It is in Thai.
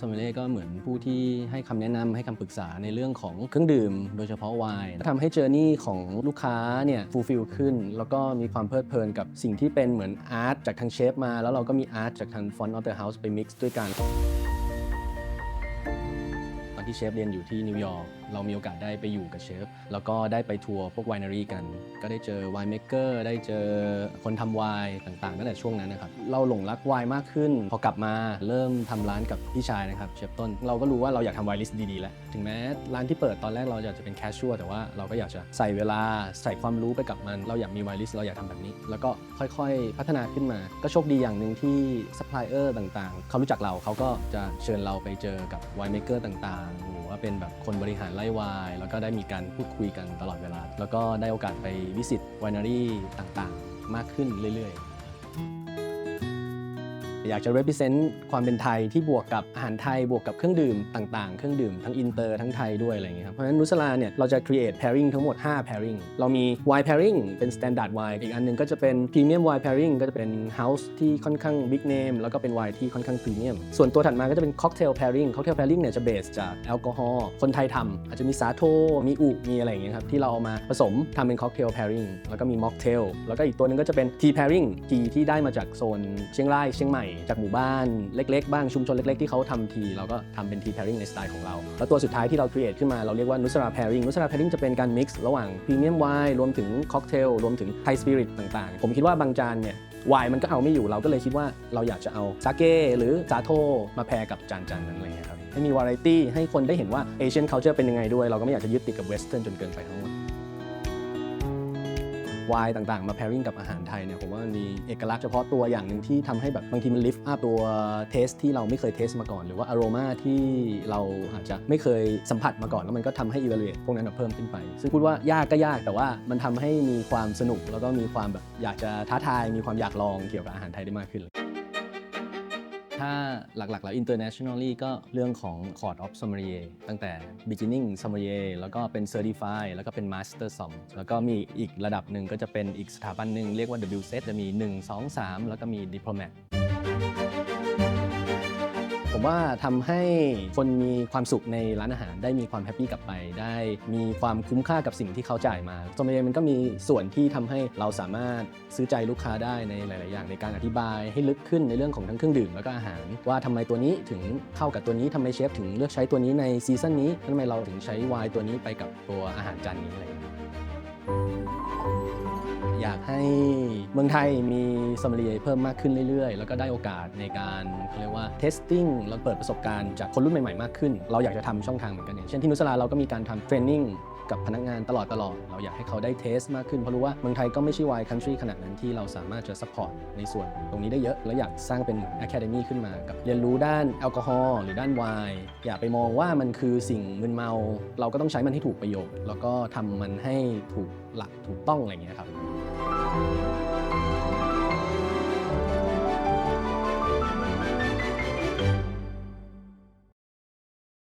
ซอมเมเล่ก็เหมือนผู้ที่ให้คำแนะนำให้คำปรึกษาในเรื่องของเครื่องดื่ม โดยเฉพาะไวน์ทำให้เจอร์นี่ของลูกค้าเนี่ยฟูลฟิลขึ้น แล้วก็มีความเพลิดเพลินกับสิ่งที่เป็นเหมือนอาร์ตจากทางเชฟมา แล้วเราก็มีอาร์ตจากทางฟอนต์ออฟเดอะเฮาส์ไปมิกซ์ด้วยกัน ตอนที่เชฟเรียนอยู่ที่นิวยอร์ก เรามีโอกาสได้ไปอยู่กับเชฟ แล้วก็ได้ไปทัวร์พวกไวนารีกัน ก็ได้เจอไวน์เมกเกอร์ได้เจอคนทำไวน์ต่างๆตั้งแต่ช่วงนั้นนะครับ เราหลงรักไวน์มากขึ้น พอกลับมาเริ่มทำร้านกับพี่ชายนะครับเชฟต้น เราก็รู้ว่าเราอยากทำไวน์ลิสต์ดีๆแล้ว ถึงแม้ร้านที่เปิดตอนแรกเราอยากจะเป็นแคชชัวแต่ว่าเราก็อยากจะใส่เวลาใส่ความรู้ไปกับมัน เราอยากมีไวน์ลิสต์เราอยากทำแบบนี้ แล้วก็ค่อยๆพัฒนาขึ้นมา ก็โชคดีอย่างหนึ่งที่ซัพพลายเออร์ต่างๆ เขารู้จักเราเขาก็จะเชิญเราไปเจอกับไวน์เมกเกอร์ต่างๆาเป็นแบบคนบริหารไล่ไวน์แล้วก็ได้มีการพูดคุยกันตลอดเวลา แล้วก็ได้โอกาสไปวิสิตไวนารีต่างๆ มากขึ้นเรื่อยๆ อยากจะ represent ความเป็นไทยที่บวกกับอาหารไทยบวกกับเครื่องดื่มต่างๆ เครื่องดื่มทั้งอินเตอร์ทั้งไทยด้วยอะไรอย่างเงี้ยครับเพราะฉะนั้นนุสลาเนี่ยเราจะ create pairing ทั้งหมด 5 pairing เรามี wine pairing เป็น standard wine อีกอันหนึงก็จะเป็น premium wine pairing ก็จะเป็น house ที่ค่อนข้าง big name แล้วก็เป็น wine ที่ค่อนข้าง premium ส่วนตัวถัดมาก็จะเป็น cocktail pairing cocktail pairing เนี่ยจะ base จากแอลกอฮอล์คนไทยทำอาจจะมีสาโทมีอุมีอะไรอย่างเงี้ยครับที่เราเอามาผสมทำเป็น cocktail pairing แล้วก็มี mocktail แล้วก็อีกตัวหนึงก็จะเป็น tea pairing tea ที่ได้มาจากโซนเชียงรายเชียงใหม่จากหมู่บ้านเล็กๆ บ้างชุมชนเล็ก ๆ ที่เขาทำทีเราก็ทำเป็น tea pairing ในสไตล์ของเรา แล้วตัวสุดท้ายที่เรา create ขึ้นมาเราเรียกว่านุสรา pairing นุสรา pairing จะเป็นการ mix ระหว่าง premium wine รวมถึง cocktail รวมถึง Thai spirit ต่างๆ ผมคิดว่าบางจานเนี่ยไวน์มันก็เอาไม่อยู่เราก็เลยคิดว่าเราอยากจะเอาซาเก้หรือจาโทมาแพรกับจานจานนั้นอะไรเงี้ยครับให้มีวาไรตี้ให้คนได้เห็นว่าเอเชียนเคาเจอร์เป็นยังไงด้วย เราก็ไม่อยากจะยึดติดกับเวสเทิร์นจนเกินไปทั้งหมด ไวน์ต่างๆ มา pairing กับอาหารไทยเนี่ยผมว่ามันมีเอกลักษณ์เฉพาะตัวอย่างหนึ่งที่ทำให้แบบบางทีมัน lift up ตัวเทสที่เราไม่เคยเทสมาก่อน หรือว่าอารมาที่เราอาจจะไม่เคยสัมผัสมาก่อน แล้วมันก็ทำให้ evaluate พวกนั้นเพิ่มขึ้นไป ซึ่งพูดว่ายากก็ยากแต่ว่ามันทำให้มีความสนุกแล้วก็มีความแบบอยากจะท้าทายมีความอยากลองเกี่ยวกับอาหารไทยได้มากขึ้น ถ้าหลักๆ แล้ว internationally ก็เรื่องของ Court of Sommelier ตั้งแต่ beginning sommelier แล้วก็เป็น certify แล้วก็เป็น master som แล้วก็มีอีกระดับหนึ่งก็จะเป็นอีกสถาบันหนึ่งเรียกว่า WSET จะมี 1 2 3 แล้วก็มี diplomat ผมว่าทำให้คนมีความสุขในร้านอาหาร ได้มีความแฮปปี้กลับไป ได้มีความคุ้มค่ากับสิ่งที่เขาจ่ายมาโซมเยมันก็มีส่วนที่ทำให้เราสามารถซื้อใจลูกค้าได้ในหลาย ๆ อย่างในการอธิบายให้ลึกขึ้นในเรื่องของทั้งเครื่องดื่มแล้วก็อาหาร ว่าทำไมตัวนี้ถึงเข้ากับตัวนี้ทำไมเชฟถึงเลือกใช้ตัวนี้ในซีซั่นนี้ทำไมเราถึงใช้ไวน์ตัวนี้ไปกับตัวอาหารจานนี้อะไรอย่างเงี้ย อยากให้เมืองไทยมีสมรีเพิ่มมากขึ้นเรื่อยๆ แล้วก็ได้โอกาสในการเขาเรียกว่า testing แล้วเปิดประสบการณ์จากคนรุ่นใหม่ๆ มากขึ้น เราอยากจะทำช่องทางเหมือนกันอย่างเช่นที่นุสลาเราก็มีการทำเทรนนิ่ง กับพนักงานตลอดตลอดเราอยากให้เขาได้เทสมากขึ้นเพราะรู้ว่าเมืองไทยก็ไม่ใช่วายคันทรีขนาดนั้นที่เราสามารถจะซัพพอร์ตในส่วนตรงนี้ได้เยอะ แล้วอยากสร้างเป็นอะคาเดมี่ขึ้นมากับเรียนรู้ด้านแอลกอฮอล์หรือด้านไวน์อย่าไปมองว่ามันคือสิ่งมึนเมา เราก็ต้องใช้มันให้ถูกประโยชน์ แล้วก็ทำมันให้ถูกหลักถูกต้องอะไรอย่างเงี้ยครับ